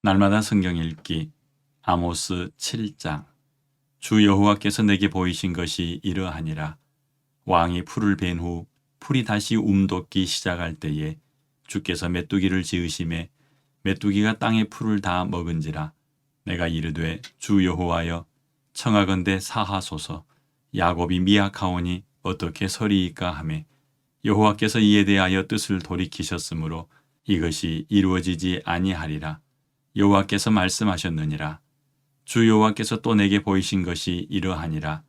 날마다 성경 읽기. 아모스 7장. 주 여호와께서 내게 보이신 것이 이러하니라. 왕이 풀을 벤 후 풀이 다시 움돋기 시작할 때에 주께서 메뚜기를 지으심에 메뚜기가 땅의 풀을 다 먹은지라. 내가 이르되 주 여호와여 청하건대 사하소서. 야곱이 미약하오니 어떻게 서리이까 하매 여호와께서 이에 대하여 뜻을 돌이키셨으므로 이것이 이루어지지 아니하리라 여호와께서 말씀하셨느니라. 주 여호와께서 또 내게 보이신 것이 이러하니라.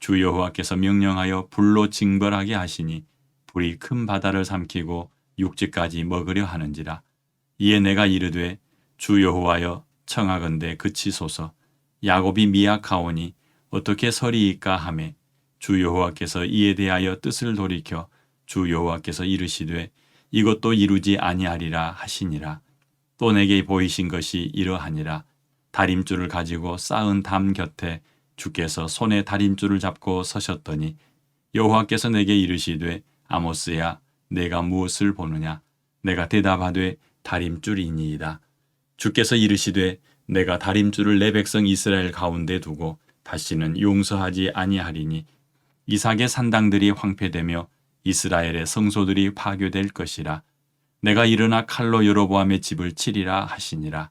주 여호와께서 명령하여 불로 징벌하게 하시니 불이 큰 바다를 삼키고 육지까지 먹으려 하는지라. 이에 내가 이르되 주 여호와여 청하건대 그치소서. 야곱이 미약하오니 어떻게 서리이까 하매 주 여호와께서 이에 대하여 뜻을 돌이켜 주 여호와께서 이르시되 이것도 이루지 아니하리라 하시니라 또 내게 보이신 것이 이러하니라. 다림줄을 가지고 쌓은 담 곁에 주께서 손에 다림줄을 잡고 서셨더니 여호와께서 내게 이르시되 아모스야 내가 무엇을 보느냐? 내가 대답하되 다림줄이니이다. 주께서 이르시되 내가 다림줄을 내 백성 이스라엘 가운데 두고 다시는 용서하지 아니하리니 이삭의 산당들이 황폐되며 이스라엘의 성소들이 파괴될 것이라 내가 일어나 칼로 여로보암의 집을 치리라 하시니라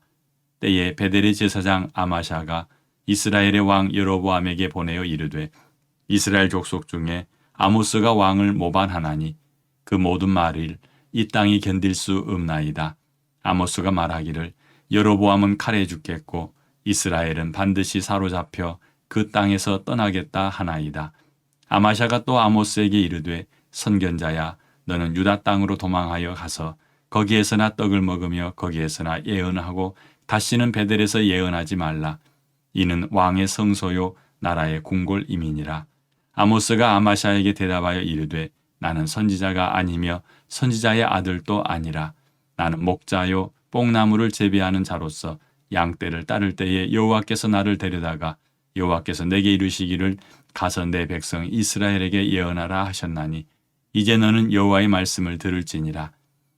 때에 베델의 제사장 아마샤가 이스라엘의 왕 여로보암에게 보내어 이르되 이스라엘 족속 중에 아모스가 왕을 모반하나니 그 모든 말을 이 땅이 견딜 수 없나이다. 아모스가 말하기를 여로보암은 칼에 죽겠고 이스라엘은 반드시 사로잡혀 그 땅에서 떠나겠다 하나이다. 아마샤가 또 아모스에게 이르되 선견자야 너는 유다 땅으로 도망하여 가서 거기에서나 떡을 먹으며 거기에서나 예언하고 다시는 베델에서 예언하지 말라. 이는 왕의 성소요 나라의 궁궐임이니라. 아모스가 아마샤에게 대답하여 이르되 나는 선지자가 아니며 선지자의 아들도 아니라 나는 목자요 뽕나무를 재배하는 자로서 양떼를 따를 때에 여호와께서 나를 데려다가 여호와께서 내게 이르시기를 가서 내 백성 이스라엘에게 예언하라 하셨나니 이제 너는 여호와의 말씀을 들을지니라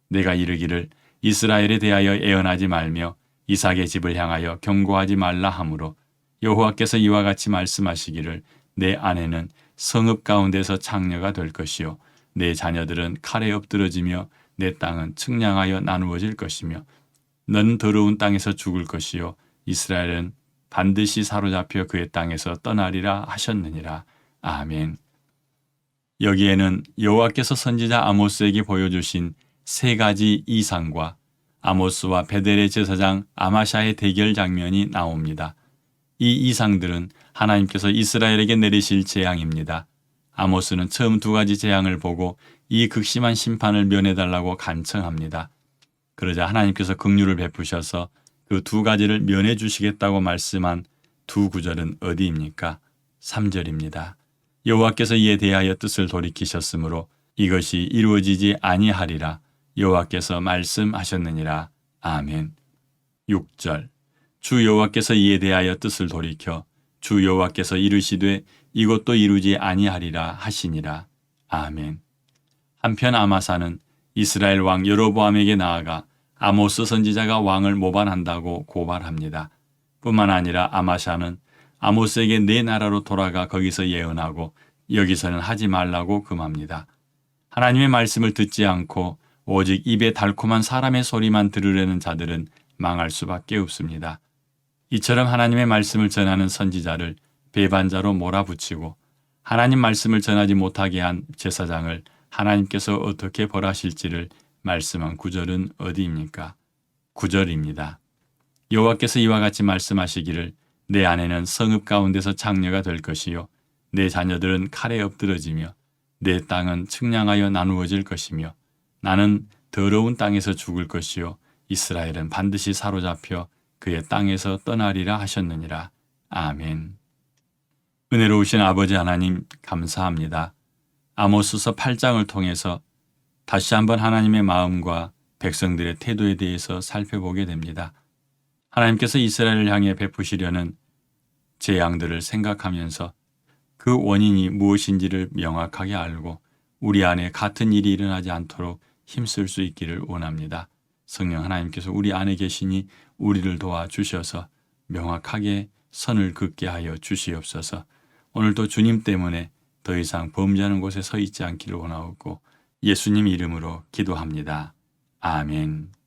내가 이르기를 이스라엘에 대하여 예언하지 말며 이삭의 집을 향하여 경고하지 말라 하므로 여호와께서 이와 같이 말씀하시기를 내 아내는 성읍 가운데서 창녀가 될 것이요 내 자녀들은 칼에 엎드러지며 내 땅은 측량하여 나누어질 것이며 넌 더러운 땅에서 죽을 것이요 이스라엘은 반드시 사로잡혀 그의 땅에서 떠나리라 하셨느니라 아멘. 여기에는 여호와께서 선지자 아모스에게 보여주신 세 가지 이상과 아모스와 베델의 제사장 아마샤의 대결 장면이 나옵니다. 이 이상들은 하나님께서 이스라엘에게 내리실 재앙입니다. 아모스는 처음 두 가지 재앙을 보고 이 극심한 심판을 면해달라고 간청합니다. 그러자 하나님께서 긍휼을 베푸셔서 그 두 가지를 면해 주시겠다고 말씀한 두 구절은 어디입니까? 3절입니다. 여호와께서 이에 대하여 뜻을 돌이키셨으므로 이것이 이루어지지 아니하리라 여호와께서 말씀하셨느니라. 아멘. 6절 주 여호와께서 이에 대하여 뜻을 돌이켜 주 여호와께서 이르시되 이것도 이루지 아니하리라 하시니라. 아멘. 한편 아마사는 이스라엘 왕 여로보암에게 나아가 아모스 선지자가 왕을 모반한다고 고발합니다. 뿐만 아니라 아마샤는 아모스에게 내 나라로 돌아가 거기서 예언하고 여기서는 하지 말라고 금합니다. 하나님의 말씀을 듣지 않고 오직 입에 달콤한 사람의 소리만 들으려는 자들은 망할 수밖에 없습니다. 이처럼 하나님의 말씀을 전하는 선지자를 배반자로 몰아붙이고 하나님 말씀을 전하지 못하게 한 제사장을 하나님께서 어떻게 벌하실지를 말씀한 구절은 어디입니까? 구절입니다. 여호와께서 이와 같이 말씀하시기를 내 아내는 성읍 가운데서 창녀가 될 것이요 내 자녀들은 칼에 엎드러지며 내 땅은 측량하여 나누어질 것이며 나는 더러운 땅에서 죽을 것이요 이스라엘은 반드시 사로잡혀 그의 땅에서 떠나리라 하셨느니라. 아멘. 은혜로우신 아버지 하나님 감사합니다. 아모스서 8장을 통해서 다시 한번 하나님의 마음과 백성들의 태도에 대해서 살펴보게 됩니다. 하나님께서 이스라엘을 향해 베푸시려는 재앙들을 생각하면서 그 원인이 무엇인지를 명확하게 알고 우리 안에 같은 일이 일어나지 않도록 힘쓸 수 있기를 원합니다. 성령 하나님께서 우리 안에 계시니 우리를 도와 주셔서 명확하게 선을 긋게 하여 주시옵소서. 오늘도 주님 때문에 더 이상 범죄하는 곳에 서 있지 않기를 원하옵고 예수님 이름으로 기도합니다. 아멘.